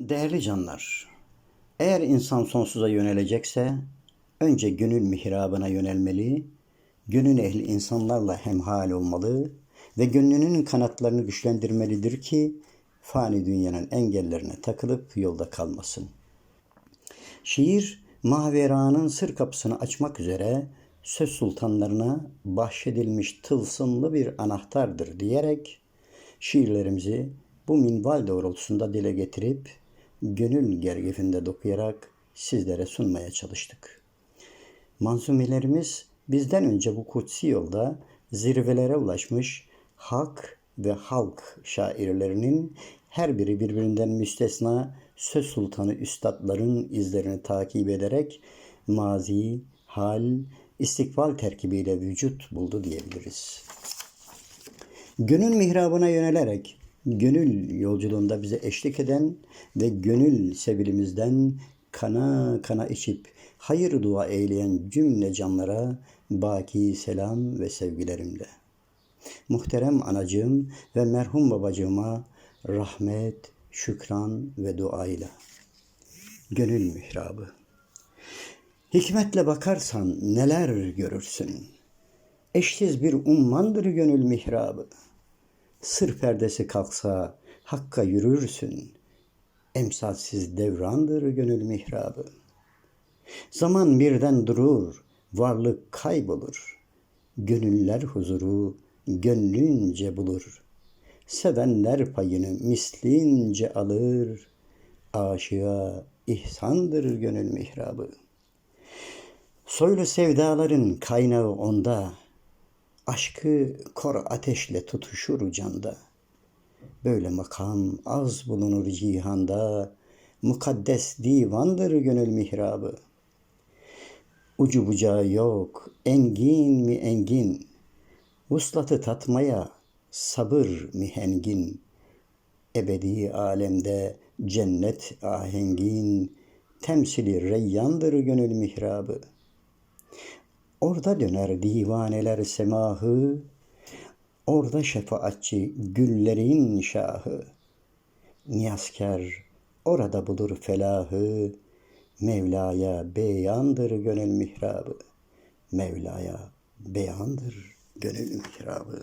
Değerli canlar, eğer insan sonsuza yönelecekse önce gönül mihrabına yönelmeli, gönül ehli insanlarla hemhal olmalı ve gönlünün kanatlarını güçlendirmelidir ki fani dünyanın engellerine takılıp yolda kalmasın. Şiir, Mavera'nın sır kapısını açmak üzere söz sultanlarına bahşedilmiş tılsımlı bir anahtardır diyerek şiirlerimizi bu minval doğrultusunda dile getirip gönül gergefinde dokuyarak sizlere sunmaya çalıştık. Manzumelerimiz bizden önce bu kutsi yolda zirvelere ulaşmış hak ve halk şairlerinin her biri birbirinden müstesna söz sultanı üstadların izlerini takip ederek mazi, hal, istikbal terkibiyle vücut buldu diyebiliriz. Gönül mihrabına yönelerek gönül yolculuğunda bize eşlik eden ve gönül sevilimizden kana kana içip hayır dua eyleyen cümle canlara baki selam ve sevgilerimle. Muhterem anacığım ve merhum babacığıma rahmet, şükran ve duayla. Gönül mihrabı. Hikmetle bakarsan neler görürsün. Eşsiz bir ummandır gönül mihrabı. Sır perdesi kalksa hakka yürürsün. Emsalsiz devrandır gönül mihrabı. Zaman birden durur, varlık kaybolur. Gönüller huzuru gönlünce bulur. Sevenler payını mislince alır. Aşığa ihsandır gönül mihrabı. Soylu sevdaların kaynağı onda. Aşkı kor ateşle tutuşur canda. Böyle makam az bulunur cihanda. Mukaddes divandır gönül mihrabı. Ucu bucağı yok, engin mi engin. Vuslatı tatmaya sabır mihengin. Ebedi alemde cennet ahengin. Temsili reyyandır gönül mihrabı. Orada döner divaneler semahı, Orada şefaatçi güllerin şahı. Niyazkar orada bulur felahı, Mevla'ya beyandır gönül mihrabı. Mevla'ya beyandır gönül mihrabı.